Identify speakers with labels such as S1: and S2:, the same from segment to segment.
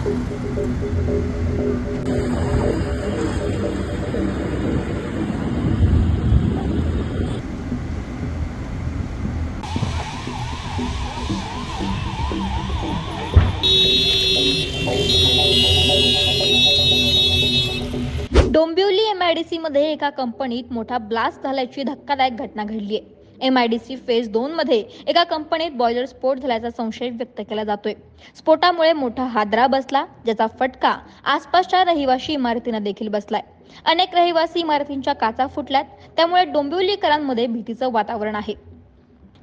S1: Dombivli MIDC मध्ये एका कंपनीत मोठा ब्लास्ट झाल्याची धक्कादायक घटना घडली आहे. M I D C phase दोन मध्ये एका कंपनीत बॉयलर स्फोट झाल्याचा संशय व्यक्त केला जातोय. स्फोटामुळे मोठा हादरा बसला ज्याचा फटका आसपासच्या रहिवाशी इमारतींना देखील बसलाय. अनेक रहिवासी इमारतींच्या काचा फुटल्यात त्यामुळे डोंबिवलीकरांमध्ये भीतीचं वातावरण आहे.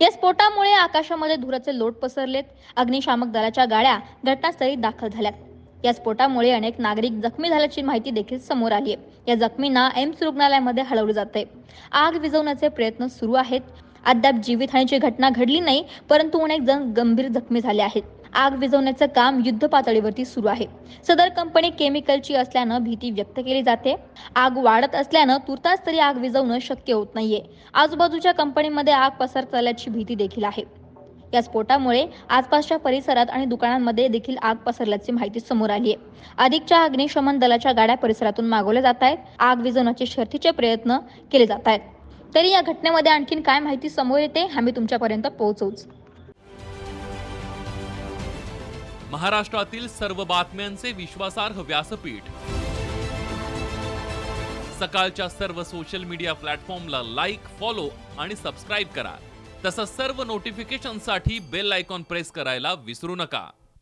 S1: या स्फोटामुळे आकाशामध्ये धुराचे लोट पसरलेत अग्निशामक दलाच्या गाड्या घटनास्थळी दाखल झाल्यात. या स्फोटामुळे अनेक नागरिक जखमी झाल्याची माहिती देखील समोर आली आहे या जखमींना एम्स रुग्णालयामध्ये हलवलं जाते आग विझवण्याचे प्रयत्न सुरू आहेत. अद्याप जीवितहानीची घटना घडली नाही परंतु अनेक जण गंभीर जखमी झाले आहेत. आग विझवण्याचं काम युद्ध पातळीवरती सुरू आहे. सदर कंपनी केमिकलची असल्यानं भीती व्यक्त केली जाते. आग वाढत असल्यानं तुर्तास तरी आग विझवणं शक्य होत नाहीये. आजूबाजूच्या कंपनीमध्ये आग पसरत चालल्याची भीती देखील आहे. या स्फोटामुळे आसपासच्या परिसरात आणि दुकानांमध्ये देखील आग पसरल्याची माहिती समोर आली आहे अधिकच्या अग्निशमन दलाच्या गाड्या परिसरातून मागवल्या जात आहेत. आग विझवण्याचे शर्थीचे प्रयत्न केले जात आहेत. तरी या घटनेमध्ये आणखीन काय माहिती समोर येते आम्ही तुमच्यापर्यंत पोहोचवूच.
S2: महाराष्ट्रातील सर्व बातम्यांचे विश्वासार्ह व्यासपीठ. सकाळच्या सर्व सोशल मीडिया प्लॅटफॉर्मला लाईक फॉलो आणि सबस्क्राईब करा. तसंच सर्व नोटिफिकेशनसाठी बेल आयकॉन प्रेस करायला विसरू नका.